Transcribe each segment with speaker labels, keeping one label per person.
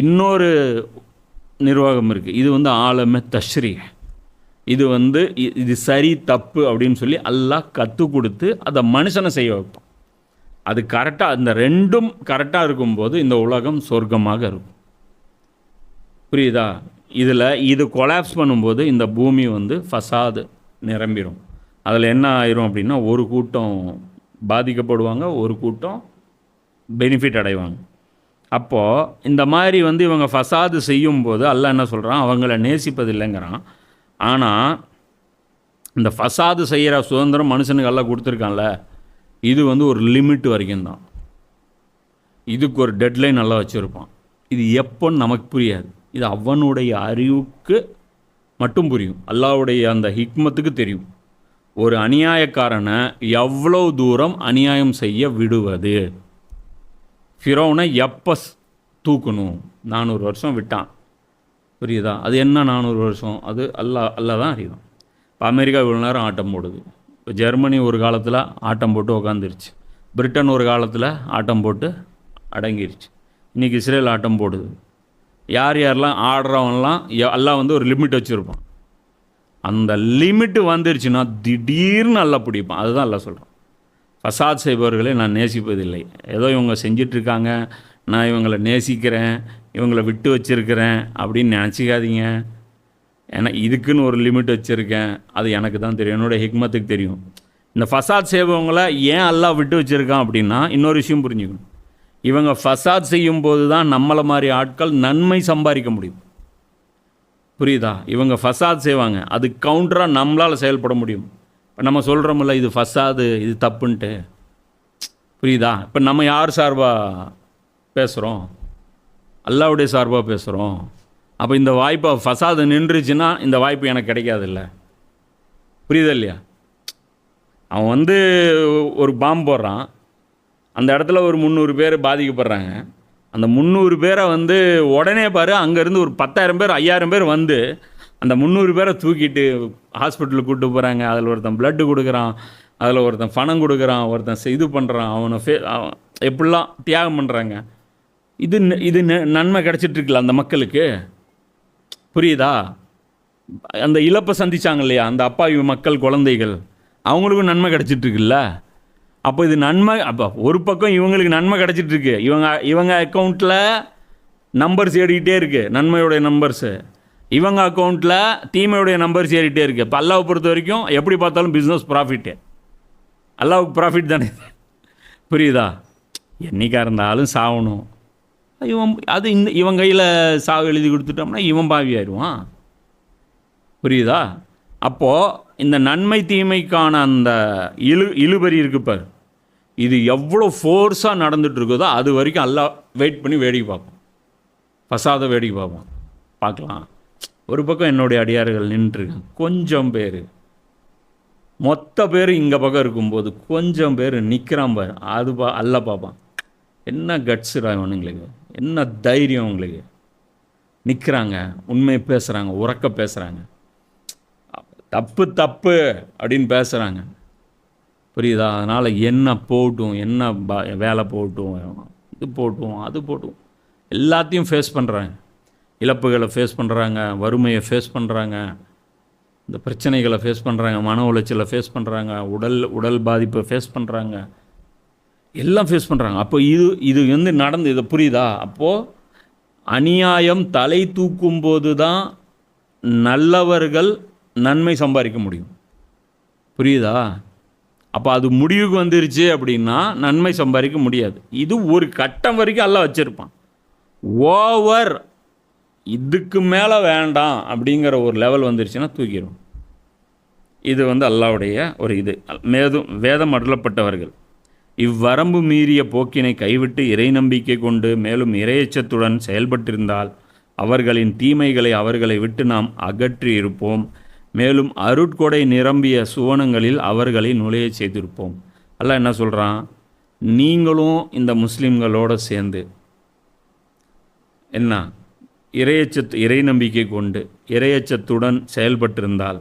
Speaker 1: இன்னொரு நிர்வாகம் இருக்குது இது வந்து ஆலமே தஷ்ரீ இது வந்து இது சரி தப்பு அப்படின்னு சொல்லி எல்லாம் கற்றுக் கொடுத்து அதை மனுஷனை செய்ய வைப்பான். அது கரெக்டாக அந்த ரெண்டும் கரெக்டாக இருக்கும்போது இந்த உலகம் சொர்க்கமாக இருக்கும். புரியுதா? இதில் இது கொலாப்ஸ் பண்ணும்போது இந்த பூமி வந்து ஃபசாது நிரம்பிடும் அதில் என்ன ஆயிரும் அப்படின்னா ஒரு கூட்டம் பாதிக்கப்படுவாங்க ஒரு கூட்டம் பெனிஃபிட் அடைவாங்க. அப்போது இந்த மாதிரி வந்து இவங்க ஃபசாது செய்யும்போது அல்ல என்ன சொல்கிறான் அவங்கள நேசிப்பதில்லைங்கிறான். ஆனால் இந்த ஃபசாது செய்கிற சுதந்திரம் மனுஷனுக்கு எல்லாம் கொடுத்துருக்கான்ல இது வந்து ஒரு லிமிட் வரைக்கும் தான் இதுக்கு ஒரு டெட்லைன் நல்லா வச்சுருப்பான். இது எப்போன்னு நமக்கு புரியாது. இது அவனுடைய அறிவுக்கு மட்டும் புரியும். அல்லாவுடைய அந்த ஹிக்மத்துக்கு தெரியும். ஒரு அநியாயக்காரனை எவ்வளவு தூரம் அநியாயம் செய்ய விடுவது? ஃபிரோனை எப்பஸ் தூக்கணும்? நானூறு வருஷம் விட்டான். புரியுதா? அது என்ன நானூறு வருஷம்? அது அல்லா அல்லா தான் அறியும். இப்போ அமெரிக்கா இவ்வளோ நேரம் ஆட்டம் போடுது. இப்போ ஜெர்மனி ஒரு காலத்தில் ஆட்டம் போட்டு உக்காந்துருச்சு. பிரிட்டன் ஒரு காலத்தில் ஆட்டம் போட்டு அடங்கிருச்சு. இன்றைக்கி இஸ்ரேல் ஆட்டம் போடுது. யார் யாரெல்லாம் ஆடுறவன்லாம் எல்லாம் வந்து ஒரு லிமிட் வச்சுருப்பான். அந்த லிமிட்டு வந்துருச்சுன்னா திடீர்னு நல்லா பிடிப்பான். அதுதான் எல்லாம் சொல்கிறான் ஃபசாத் செய்பவர்களை நான் நேசிப்பதில்லை. ஏதோ இவங்க செஞ்சிட்ருக்காங்க நான் இவங்களை நேசிக்கிறேன் இவங்களை விட்டு வச்சுருக்கிறேன் அப்படின்னு நினச்சிக்காதீங்க. ஏன்னா இதுக்குன்னு ஒரு லிமிட் வச்சுருக்கேன். அது எனக்கு தான் தெரியும். என்னோட ஹிக்மத்துக்கு தெரியும். இந்த ஃபசாத் செய்பவங்கள ஏன் எல்லாம் விட்டு வச்சுருக்கான் அப்படின்னா இன்னொரு விஷயம் புரிஞ்சுக்கணும். இவங்க ஃபசாத் செய்யும் போது தான் நம்மளை மாதிரி ஆட்கள் நன்மை சம்பாதிக்க முடியும். புரியுதா? இவங்க ஃபசாத் செய்வாங்க. அது கவுண்டராக நம்மளால் செயல்பட முடியும். இப்போ நம்ம சொல்கிறோம்ல இது ஃபசாது இது தப்புன்ட்டு. புரியுதா? இப்போ நம்ம யார் சார்பாக பேசுகிறோம் அல்லாவுடைய சார்பாக பேசுகிறோம் அப்போ இந்த வாய்ப்பை ஃபசாது நின்றுச்சுன்னா இந்த வாய்ப்பு எனக்கு கிடைக்காதுல்ல. புரியுதா இல்லையா? அவன் வந்து ஒரு பாம்பு போடுறான். அந்த இடத்துல ஒரு முந்நூறு பேர் பாதிக்கப்படுறாங்க. அந்த முந்நூறு பேரை வந்து உடனே பாரு அங்கேருந்து ஒரு பத்தாயிரம் பேர் ஐயாயிரம் பேர் வந்து அந்த முந்நூறு பேரை தூக்கிட்டு ஹாஸ்பிட்டலுக்கு கூப்பிட்டு போகிறாங்க அதில் ஒருத்தன் பிளட்டு கொடுக்குறான். அதில் ஒருத்தன் பணம் கொடுக்குறான். ஒருத்தன் இது பண்ணுறான் அவனை ஃபே எப்படிலாம் தியாகம் பண்ணுறாங்க இது இது நன்மை கிடச்சிட்ருக்குல்ல அந்த மக்களுக்கு? புரியுதா? அந்த இழப்பை சந்திச்சாங்க இல்லையா? அந்த அப்பாவி மக்கள் குழந்தைகள். அவங்களுக்கும் நன்மை கிடச்சிட்ருக்குல்ல அப்போ இது நன்மை அப்போ ஒரு பக்கம் இவங்களுக்கு நன்மை கிடச்சிட்ருக்கு இவங்க இவங்க அக்கௌண்ட்டில் நம்பர்ஸ் ஏறிக்கிட்டே இருக்குது நன்மையுடைய நம்பர்ஸு இவங்க அக்கௌண்ட்டில் தீமையுடைய நம்பர்ஸ் ஏறிட்டே இருக்குது இப்போ அல்லாவை பொறுத்த வரைக்கும் எப்படி பார்த்தாலும் பிஸ்னஸ் ப்ராஃபிட்டு அல்லாவுக்கு ப்ராஃபிட் தானே. புரியுதா? என்றைக்காக இருந்தாலும் சாகணும் இவன் அது இந்த இவன் கையில் சாவு எழுதி கொடுத்துட்டோம்னா இவன் பாவி ஆயிடுவான். புரியுதா? அப்போது இந்த நன்மை தீமைக்கான அந்த இழு இழுபறி இருக்குது பார். இது எவ்வளோ ஃபோர்ஸாக நடந்துட்டு இருக்குதோ அது வரைக்கும் எல்லாம் வெயிட் பண்ணி வேடிக்கை பார்ப்போம் ஃபசாத வேடிக்கை பார்ப்போம் பார்க்கலாம். ஒரு பக்கம் என்னுடைய அடியார்கள் நின்றுருக்காங்க. கொஞ்சம் பேர். மொத்த பேர் இங்கே பக்கம் இருக்கும்போது கொஞ்சம் பேர் நிற்கிறான் பாரு. அது பா அல்ல பார்ப்பான் என்ன கட்ஸுடா இவனுங்களுக்கு? என்ன தைரியம் உங்களுக்கு நிற்கிறாங்க உண்மையை பேசுகிறாங்க உறக்க பேசுகிறாங்க தப்பு தப்பு அப்படின்னு பேசுகிறாங்க புரியுதா? அதனால் என்ன போட்டும் என்ன ப வேலை போட்டும் இது போட்டும் அது போட்டும். எல்லாத்தையும் ஃபேஸ் பண்ணுறாங்க இழப்புகளை ஃபேஸ் பண்ணுறாங்க வறுமையை ஃபேஸ் பண்ணுறாங்க இந்த பிரச்சனைகளை ஃபேஸ் பண்ணுறாங்க மன உளைச்சலை ஃபேஸ் பண்ணுறாங்க உடல் உடல் பாதிப்பை ஃபேஸ் பண்ணுறாங்க எல்லாம் ஃபேஸ் பண்ணுறாங்க அப்போ இது இது வந்து நடந்து இதை புரியுதா? அப்போது அநியாயம் தலை தூக்கும் போது தான் நல்லவர்கள் நன்மை சம்பாதிக்க முடியும். புரியுதா? அப்போ அது முடிவுக்கு வந்துருச்சு அப்படின்னா நன்மை சம்பாதிக்க முடியாது. இது ஒரு கட்டம் வரைக்கும் எல்லாம் வச்சுருப்பான். ஓவர் இதுக்கு மேலே வேண்டாம் அப்படிங்கிற ஒரு லெவல் வந்துருச்சுன்னா தூக்கிடும் இது வந்து அல்லாவுடைய ஒரு இது. மேதும் வேதம் அருளப்பட்டவர்கள். இவ்வரம்பு மீறிய போக்கினை கைவிட்டு இறை நம்பிக்கை கொண்டு மேலும் இறையச்சத்துடன் செயல்பட்டிருந்தால் அவர்களின் தீமைகளை அவர்களை விட்டு நாம் அகற்றி இருப்போம். மேலும் அருட்கொடை நிரம்பிய சுவனங்களில் அவர்களை நுழையச் செய்திருப்போம். அல்ல என்ன சொல்கிறான் நீங்களும் இந்த முஸ்லீம்களோடு சேர்ந்து என்ன? இறையச்சத் இறை நம்பிக்கை கொண்டு இறையச்சத்துடன் செயல்பட்டிருந்தால்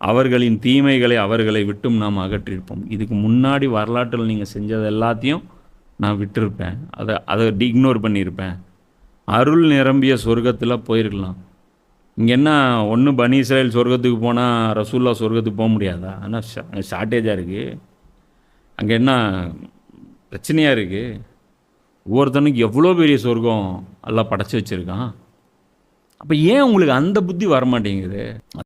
Speaker 1: அவர்களின் தீமைகளை அவர்களை விட்டும் நாம் அகற்றியிருப்போம். இதுக்கு முன்னாடி வரலாற்றில் நீங்கள் செஞ்சது எல்லாத்தையும் நான் விட்டிருப்பேன். அதை அதை இக்னோர் பண்ணியிருப்பேன். அருள் நிரம்பிய சொர்க்கத்தில் போயிருக்கலாம். இங்கே என்ன ஒன்று பனி இஸ்ரேல் சொர்க்கத்துக்கு போனால் ரசூல்லா சொர்க்கத்துக்கு போக முடியாதா? ஆனால் ஷார்ட்டேஜாக இருக்குது அங்கே என்ன பிரச்சனையாக இருக்குது ஒவ்வொருத்தனுக்கு எவ்வளோ பெரிய சொர்க்கம் எல்லாம் படைச்சி வச்சுருக்கான்? அப்போ ஏன் உங்களுக்கு அந்த புத்தி வர மாட்டேங்குது